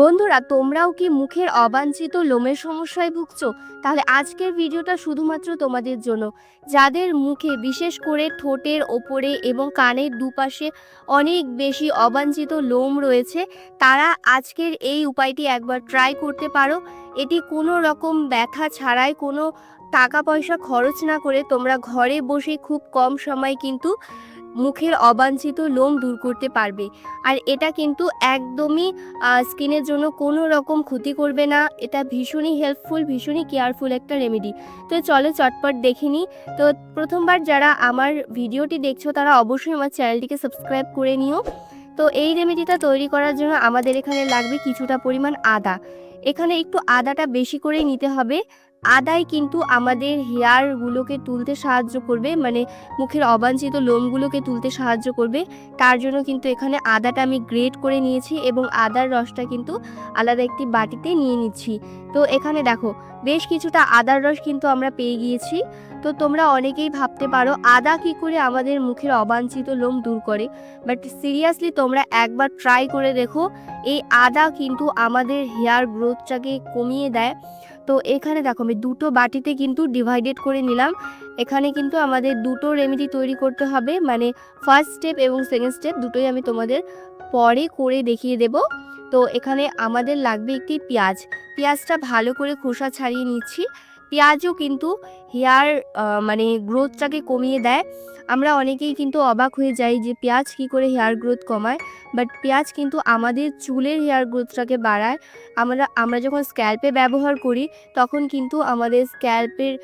বন্ধুরা, তোমরাও কি মুখের অবাঞ্ছিত লোমের সমস্যায় ভুগছো? তাহলে আজকের ভিডিওটা শুধুমাত্র তোমাদের জন্য। যাদের মুখে বিশেষ করে ঠোঁটের ওপরে এবং কানের দুপাশে অনেক বেশি অবাঞ্ছিত লোম রয়েছে, তারা আজকের এই উপায়টি একবার ট্রাই করতে পারো। এটি কোনো রকম ব্যথা ছাড়াই কোনো টাকা পয়সা খরচ না করে তোমরা ঘরে বসে খুব কম সময় কিন্তু মুখের অবাঞ্ছিত লোম দূর করতে পারবে। আর এটা কিন্তু একদমই স্কিনের জন্য কোনো রকম ক্ষতি করবে না। এটা ভীষণই হেল্পফুল ভীষণই কেয়ারফুল একটা রেমেডি তো চলো চটপট দেখে নিই। তো প্রথমবার যারা আমার ভিডিওটি দেখছ, তারা অবশ্যই আমার চ্যানেলটিকে সাবস্ক্রাইব করে নিও। তো এই রেমেডিটা তৈরি করার জন্য আমাদের এখানে লাগবে কিছুটা পরিমাণ আদা। এখানে একটু আদাটা বেশি করে নিতে হবে। আদাই কিন্তু আমাদের হেয়ারগুলোকে তুলতে সাহায্য করবে মানে মুখের অবাঞ্ছিত লোমগুলোকে তুলতে সাহায্য করবে। তার জন্য কিন্তু এখানে আদাটা আমি গ্রেট করে নিয়েছি এবং আদার রসটা কিন্তু আলাদা একটি বাটিতে নিয়ে নিচ্ছি। তো এখানে দেখো, বেশ কিছুটা আদার রস কিন্তু আমরা পেয়ে গিয়েছি। তো তোমরা অনেকেই ভাবতে পারো আদা কি করে আমাদের মুখের অবাঞ্ছিত লোম দূর করে। বাট সিরিয়াসলি তোমরা একবার ট্রাই করে দেখো, এই আদা কিন্তু আমাদের হেয়ার গ্রোথটাকে কমিয়ে দেয়। তো এখানে দেখো আমি দুটো বাটিতে কিন্তু ডিভাইডেড করে নিলাম। এখানে কিন্তু আমাদের দুটো রেমেডি তৈরি করতে হবে মানে ফার্স্ট স্টেপ এবং সেকেন্ড স্টেপ দুটোই আমি তোমাদের পরে করে দেখিয়ে দেব। তো এখানে আমাদের লাগবে একটি পেঁয়াজ। পেঁয়াজটা ভালো করে খোসা ছাড়িয়ে নিচ্ছি। পেঁয়াজও কিন্তু হেয়ার মানে গ্রোথটাকে কমিয়ে দেয়। আমরা অনেকেই কিন্তু অবাক হয়ে যাই যে পেঁয়াজ কী করে হেয়ার গ্রোথ কমায় বাট পেঁয়াজ কিন্তু আমাদের চুলের হেয়ার গ্রোথটাকে বাড়ায়। আমরা আমরা যখন স্ক্যাল্পে ব্যবহার করি, তখন কিন্তু আমাদের স্ক্যাল্পের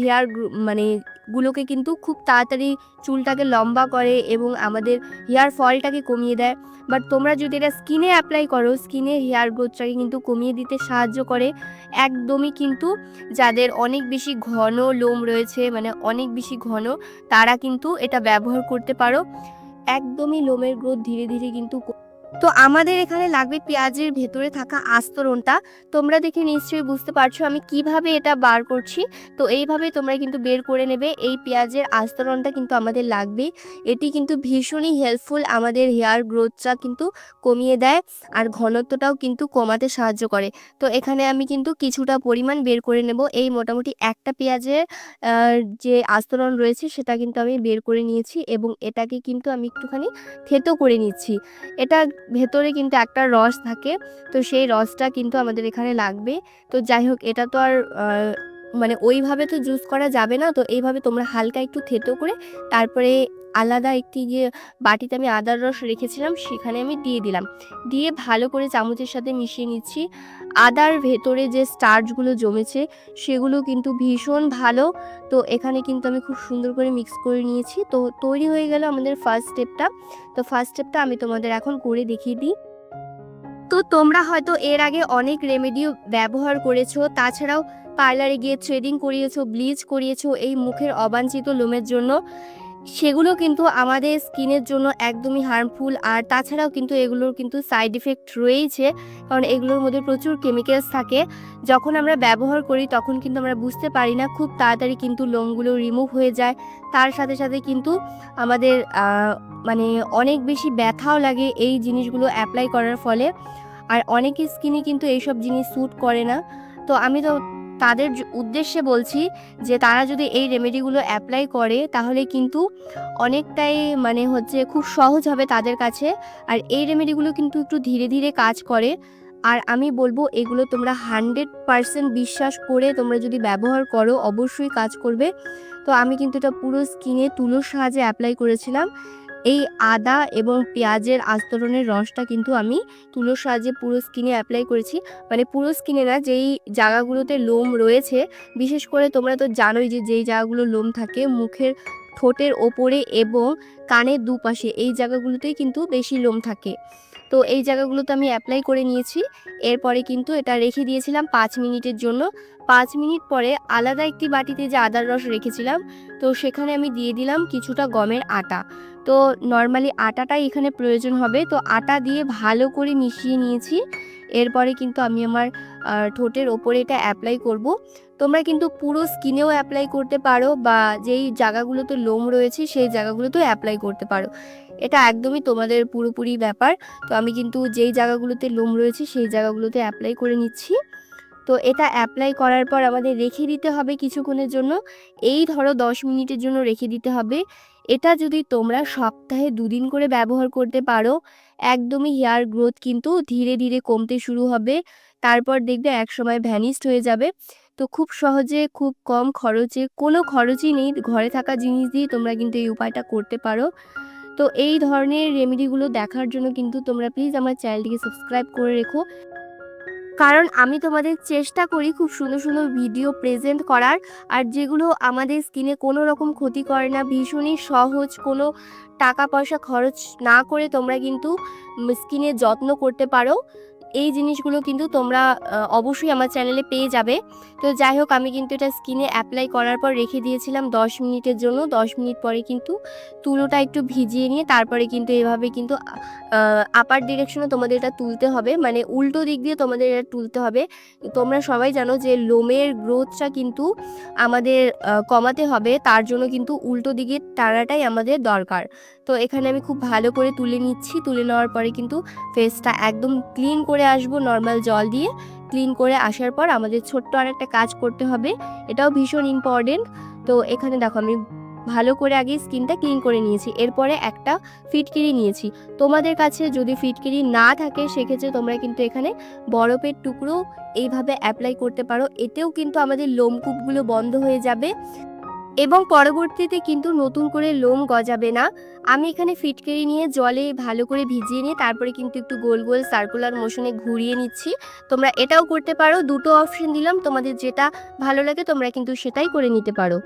হেয়ার মানে গুলোকে কিন্তু খুব তাড়াতাড়ি চুলটাকে লম্বা করে এবং আমাদের হেয়ার ফলটাকে কমিয়ে দেয়। বাট তোমরা যদি এটা স্কিনে অ্যাপ্লাই করো স্কিনে হেয়ার গ্রোথটাকে কিন্তু কমিয়ে দিতে সাহায্য করে। একদমই কিন্তু যাদের অনেক বেশি ঘন লোম রয়েছে মানে অনেক বেশি ঘন, তারা কিন্তু এটা ব্যবহার করতে পারো। একদমই লোমের গ্রোথ ধীরে ধীরে কিন্তু তো আমাদের এখানে লাগবে পেঁয়াজের ভেতরে থাকা আস্তরণটা। তোমরা দেখে নিশ্চয়ই বুঝতে পারছ আমি কীভাবে এটা বার করছি। তো এইভাবে তোমরা কিন্তু বের করে নেবে। এই পেঁয়াজের আস্তরণটা কিন্তু আমাদের লাগবে। এটি কিন্তু ভীষণই হেল্পফুল আমাদের হেয়ার গ্রোথটা কিন্তু কমিয়ে দেয় আর ঘনত্বটাও কিন্তু কমাতে সাহায্য করে। তো এখানে আমি কিন্তু কিছুটা পরিমাণ বের করে নেব। এই মোটামুটি একটা পেঁয়াজের যে আস্তরণ রয়েছে সেটা কিন্তু আমি বের করে নিয়েছি এবং এটাকে কিন্তু আমি একটুখানি থেতো করে নিচ্ছি। এটা ভেতরে কিন্তু একটা রস থাকে, তো সেই রসটা কিন্তু আমাদের এখানে লাগবে। তো যাই হোক, এটা তো আর মানে ওইভাবে তো জুস করা যাবে না, তো এইভাবে তোমরা হালকা একটু থেতো করে তারপরে আলাদা একটি যে বাটিতে আমি আদার রস রেখেছিলাম, সেখানে আমি দিয়ে দিলাম। দিয়ে ভালো করে চামচের সাথে মিশিয়ে নিচ্ছি। আদার ভেতরে যে স্টার্চগুলো জমেছে, সেগুলো কিন্তু ভীষণ ভালো। তো এখানে কিন্তু আমি খুব সুন্দর করে মিক্স করে নিয়েছি। তো তৈরি হয়ে গেল আমাদের ফার্স্ট স্টেপটা তো ফার্স্ট স্টেপটা আমি তোমাদের এখন করে দেখিয়ে দিই। তো তোমরা হয়তো এর আগে অনেক রেমেডিও ব্যবহার করেছ। তাছাড়াও পার্লারে গিয়ে থ্রেডিং করিয়েছো ব্লিচ করিয়েছো, এই মুখের অবাঞ্ছিত লোমের জন্য। সেগুলো কিন্তু আমাদের স্কিনের জন্য একদমই হার্মফুল আর তাছাড়াও কিন্তু এগুলোর কিন্তু সাইড ইফেক্ট রয়েছে কারণ এগুলোর মধ্যে প্রচুর কেমিক্যালস থাকে। যখন আমরা ব্যবহার করি, তখন কিন্তু আমরা বুঝতে পারি না, খুব তাড়াতাড়ি কিন্তু লোমগুলো রিমুভ হয়ে যায়। তার সাথে সাথে কিন্তু আমাদের মানে অনেক বেশি ব্যথাও লাগে এই জিনিসগুলো অ্যাপ্লাই করার ফলে। আর অনেকের স্কিনে কিন্তু এইসব জিনিস স্যুট করে না। তো আমি তো তাদের উদ্দেশ্যে বলছি যে তারা যদি এই রেমেডিগুলো অ্যাপ্লাই করে, তাহলে কিন্তু অনেকটাই মানে হচ্ছে খুব সহজ হবে তাদের কাছে। আর এই রেমেডিগুলো কিন্তু একটু ধীরে ধীরে কাজ করে। আর আমি বলব এগুলো তোমরা হান্ড্রেড পারসেন্ট বিশ্বাস করে তোমরা যদি ব্যবহার করো, অবশ্যই কাজ করবে। তো আমি কিন্তু এটা পুরো স্কিনে তুলোর সাহায্যে অ্যাপ্লাই করেছিলাম। এই আদা এবং পেঁয়াজের আস্তরণের রসটা কিন্তু আমি তুলোর সাহায্যে পুরো স্কিনে অ্যাপ্লাই করেছি। মানে পুরো স্কিনে না, যেই জায়গাগুলোতে লোম রয়েছে, বিশেষ করে তোমরা তো জানোই যে যেই জায়গাগুলো লোম থাকে, মুখের ঠোঁটের ওপরে এবং কানের দুপাশে, এই জায়গাগুলোতেই কিন্তু বেশি লোম থাকে। তো এই জায়গাগুলোতে আমি অ্যাপ্লাই করে নিয়েছি। এরপরে কিন্তু এটা রেখে দিয়েছিলাম পাঁচ মিনিটের জন্য। পাঁচ মিনিট পরে আলাদা একটি বাটিতে যে আদার রস রেখেছিলাম, তো সেখানে আমি দিয়ে দিলাম কিছুটা গমের আটা। তো নর্মালি আটাটাই এখানে প্রয়োজন হবে। তো আটা দিয়ে ভালো করে মিশিয়ে নিয়েছি। এরপরে কিন্তু আমি আমার ঠোঁটের ওপরে এটা অ্যাপ্লাই করব। তোমরা কিন্তু পুরো স্কিনেও অ্যাপ্লাই করতে পারো বা যেই জায়গাগুলোতে লোম রয়েছে সেই জায়গাগুলোতেও অ্যাপ্লাই করতে পারো। এটা একদমই তোমাদের পুরোপুরি ব্যাপার। তো আমি কিন্তু যেই জায়গাগুলোতে লোম রয়েছে, সেই জায়গাগুলোতে অ্যাপ্লাই করে নিচ্ছি। তো এটা অ্যাপ্লাই করার পর আমাদের রেখে দিতে হবে কিছুক্ষণের জন্য। এই ধরো দশ মিনিটের জন্য রেখে দিতে হবে। এটা যদি তোমরা সপ্তাহে দুদিন করে ব্যবহার করতে পারো, একদমই হেয়ার গ্রোথ কিন্তু ধীরে ধীরে কমতে শুরু হবে। তারপর দেখবে একসময় ভ্যানিস্ট হয়ে যাবে। তো খুব সহজে, খুব কম খরচে, কোনো খরচই নেই। ঘরে থাকা জিনিস দিয়ে তোমরা কিন্তু এই উপায়টা করতে পারো। তো এই ধরনের রেমেডিগুলো দেখার জন্য কিন্তু তোমরা প্লিজ আমার চ্যানেলটিকে সাবস্ক্রাইব করে রেখো। কারণ আমি তোমাদের চেষ্টা করি খুব সুন্দর সুন্দর ভিডিও প্রেজেন্ট করার, আর যেগুলো আমাদের স্কিনে কোনো রকম ক্ষতি করে না, ভীষণই সহজ, কোনো টাকা পয়সা খরচ না করে তোমরা কিন্তু স্কিনের যত্ন করতে পারো। এই জিনিসগুলো কিন্তু তোমরা অবশ্যই আমার চ্যানেলে পেয়ে যাবে। তো যাই হোক, আমি কিন্তু এটা স্কিনে অ্যাপ্লাই করার পর রেখে দিয়েছিলাম দশ মিনিটের জন্য। দশ মিনিট পরে কিন্তু তুলোটা একটু ভিজিয়ে নিয়ে তারপরে কিন্তু এভাবে কিন্তু আপার ডিরেকশনে তোমাদের এটা তুলতে হবে। মানে উল্টো দিক দিয়ে তোমাদের এটা তুলতে হবে। তোমরা সবাই জানো যে লোমের গ্রোথটা কিন্তু আমাদের কমাতে হবে। তার জন্য কিন্তু উল্টো দিকে টানাটাই আমাদের দরকার। তো এখানে আমি খুব ভালো করে তুলে নিচ্ছি। তুলে নেওয়ার পরে কিন্তু ফেসটা একদম ক্লিন করে আসব নর্মাল জল দিয়ে। ক্লিন করে আসার পর আমাদের ছোট্ট আর একটা কাজ করতে হবে। এটাও ভীষণ ইম্পর্টেন্ট তো এখানে দেখো আমি ভালো করে আগে স্কিনটা ক্লিন করে নিয়েছি। এরপরে একটা ফিটকিরি নিয়েছি। তোমাদের কাছে যদি ফিটকিরি না থাকে, সেক্ষেত্রে তোমরা কিন্তু এখানে বরফের টুকরো এইভাবে অ্যাপ্লাই করতে পারো। এতেও কিন্তু আমাদের লোমকূপগুলো বন্ধ হয়ে যাবে। এবং পরবর্তীতে কিন্তু নতুন করে লোম গজাবে না। আমি এখানে ফিটকেরি নিয়ে জলে ভালো করে ভিজিয়ে নিয়ে তারপরে কিন্তু একটু গোল গোল সার্কুলার মোশনে ঘুরিয়ে নিচ্ছি। তোমরা এটাও করতে পারো, দুটো অপশন দিলাম, তোমাদের যেটা ভালো লাগে তোমরা কিন্তু সেটাই করে নিতে পারো।